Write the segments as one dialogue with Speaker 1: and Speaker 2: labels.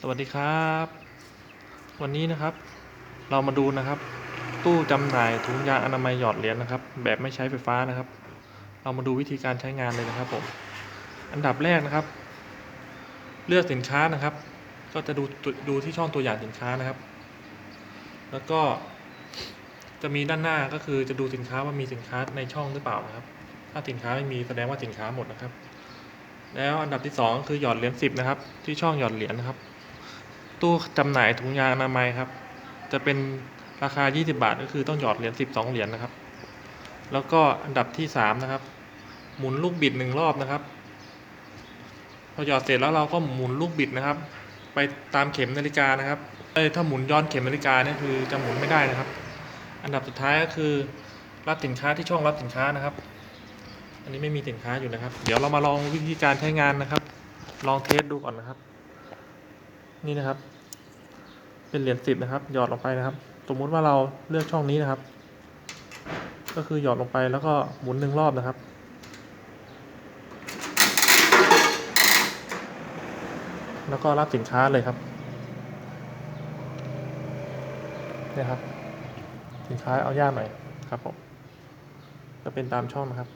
Speaker 1: สวัสดีครับ วันนี้นะครับ เรามาดูนะครับ ตู้จำหน่ายถุงยางอนามัยหยอดเหรียญนะครับ แบบไม่ใช้ไฟฟ้านะครับ เรามาดูวิธีการใช้งานเลยนะครับผมอันดับแรกนะครับ เลือกสินค้านะครับ ก็จะดูดูที่ช่องตัวอย่างสินค้านะครับ แล้วก็ จะมีด้านหน้าก็คือจะดูสินค้าว่ามีสินค้าในช่องหรือเปล่านะครับ ถ้าสินค้าไม่มีแสดงว่าสินค้าหมดนะครับ แล้วอันดับที่สองคือหยอดเหรียญสิบนะครับ ที่ช่องหยอดเหรียญนะครับ ตู้จำหน่ายถุงยางอนามัยครับ จะเป็นราคา 20 บาท ก็คือต้องหยอดเหรียญ 12 เหรียญนะครับ แล้วก็อันดับที่สามนะครับ หมุนลูกบิดหนึ่งรอบนะครับ พอหยอดเสร็จแล้วเราก็หมุนลูกบิดนะครับ ไปตามเข็มนาฬิกานะครับเอ้ถ้าหมุนย้อนเข็มนาฬิกาเนี่ยคือจะหมุนไม่ได้นะครับ อันดับสุดท้ายก็คือรับสินค้าที่ช่องรับสินค้านะครับ อันนี้ไม่มีสินค้าอยู่นะครับ เดี๋ยวเรามาลองวิธีการใช้งานนะครับ ลองเทสดูก่อนนะครับ นี่นะครับ เป็นเหรียญสิบนะครับ หยอดลงไปนะครับ สมมุติว่าเราเลือกช่องนี้นะครับ ก็คือหยอดลงไปแล้วก็หมุนหนึ่งรอบนะครับ แล้วก็รับสินค้าเลยครับนี่ครับ สินค้าเอาย่าหน่อยครับผมจะเป็นตามช่องนะครับ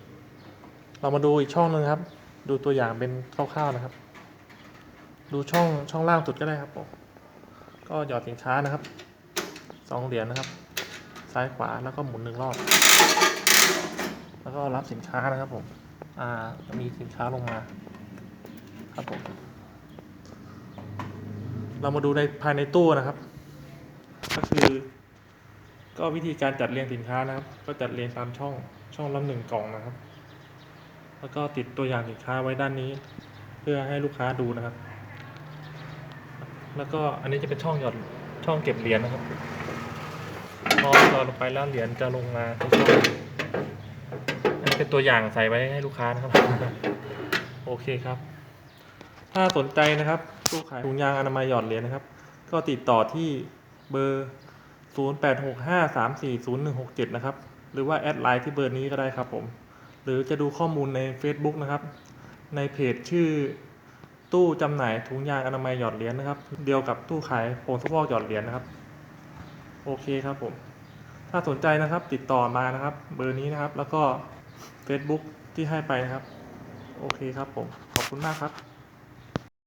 Speaker 1: เรามาดูอีกช่องหนึ่งครับ ดูตัวอย่างเป็นคร่าวๆนะครับ ดูช่องช่องล่างสุดก็ได้ครับผมก็หยอดสินค้านะครับสองเหรียญนะครับ ซ้ายขวาแล้วก็หมุนหนึ่งรอบ แล้วก็รับสินค้านะครับผมอ่ามีสินค้าลงมาครับผมเรามาดูในภายในตู้นะครับ ก็คือ ก็วิธีการจัดเรียงสินค้านะครับ ก็จัดเรียงตามช่องช่องละหนึ่งกล่องนะครับ แล้วก็ติดตัวอย่างสินค้าไว้ด้านนี้ เพื่อให้ลูกค้าดูนะครับ แล้วก็อันนี้จะเป็นช่องหยอดช่องเก็บเหรียญนะครับ พอหยอดลงไปแล้วเหรียญจะลงมาที่ช่องอันนี้เป็นตัวอย่างใส่ไว้ให้ลูกค้านะครับ โอเคครับ ถ้าสนใจนะครับตู้ขายถุงยางอนามัยหยอดเหรียญนะครับ ก็ติดต่อที่เบอร์ 0865340167 นะครับ หรือว่าแอดไลน์ที่เบอร์นี้ก็ได้ครับผม หรือจะดูข้อมูลใน Facebook นะครับ ในเพจชื่อ ตู้จำหน่ายถุงยางอนามัยหยอดเหรียญนะครับ เดียวกับตู้ขายผงซักฟอกหยอดเหรียญนะครับ โอเคครับผม ถ้าสนใจนะครับติดต่อมานะครับ เบอร์นี้นะครับ แล้วก็ Facebook ที่ให้ไปนะครับ โอเคครับผม ขอบคุณมากครับ